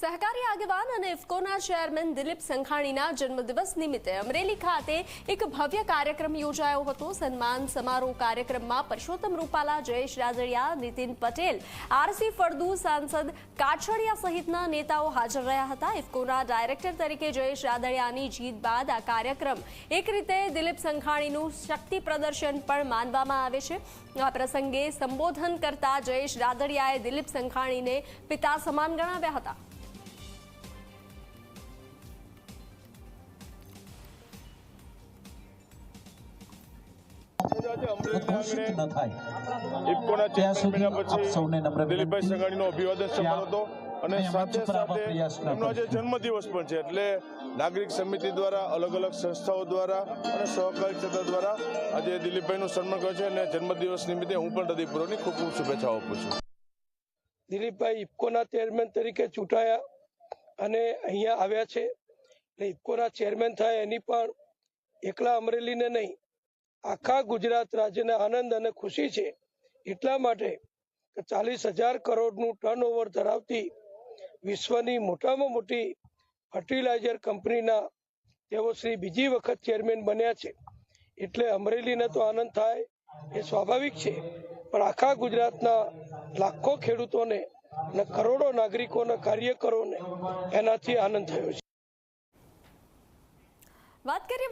સહકારી આગેવાન અને ઇફકોના ચેરમેન દિલીપ સંખાણીના જન્મદિવસ નિમિત્તે અમરેલી ખાતે એક ભવ્ય કાર્યક્રમ યોજાયો હતો. સન્માન સમારોહ કાર્યક્રમમાં પરસોત્તમ રૂપાલા, જયેશ રાજડિયા નીતિન પટેલ, આરસી ફળદુ સાંસદ કાછડિયા સહિતના નેતાઓ હાજર રહ્યા હતા. ઇફકોના ડાયરેક્ટર તરીકે જયેશ રાદડિયાની જીત બાદ આ કાર્યક્રમ એક રીતે દિલીપ સંખાણીનું શક્તિ પ્રદર્શન પણ માનવામાં આવે છે. આ પ્રસંગે સંબોધન કરતા જયેશ રાદડિયાએ દિલીપ સંખાણીને પિતા સમાન ગણાવ્યા હતા. ઘોષિત ન થાય. ઇફકોના ત્યાં સુધી ચેરમેન આપ સૌને નમ્ર દિલીપભાઈ. સંઘાણીનો અભિવાદન સમારોહ હતો અને સાથે સાથે એમનો આજે જન્મદિવસ પણ છે. એટલે નાગરિક સમિતિ દ્વારા અલગ અલગ સંસ્થાઓ દ્વારા અને સહકારી ક્ષેત્ર દ્વારા આજે દિલીપભાઈનું સન્માન કર્યું છે. અને જન્મદિવસ નિમિત્તે હું પણ હૃદયપૂર્વકની ખૂબ ખૂબ શુભેચ્છાઓ આપું છું. દિલીપભાઈ ઇફકોના ચેરમેન તરીકે ચૂંટાયા અને અહીંયા આવ્યા છે. એટલે ઇફકોના ચેરમેન થાય એની પણ એકલા અમરેલીને નહીં આખા ગુજરાત રાજ્યને આનંદ અને ખુશી છે. એટલા માટે કે ચાલીસ હજાર કરોડનું ટર્નઓવર ધરાવતી વિશ્વની મોટામાં મોટી ફર્ટિલાઇઝર કંપનીના તેઓ શ્રી બીજી વખત ચેરમેન બન્યા છે. એટલે અમરેલીને તો આનંદ થાય એ સ્વાભાવિક છે. પણ આખા ગુજરાતના લાખો ખેડૂતોને અને કરોડો નાગરિકોના, કાર્યકરોને એનાથી આનંદ થયો છે. વાત કરીએ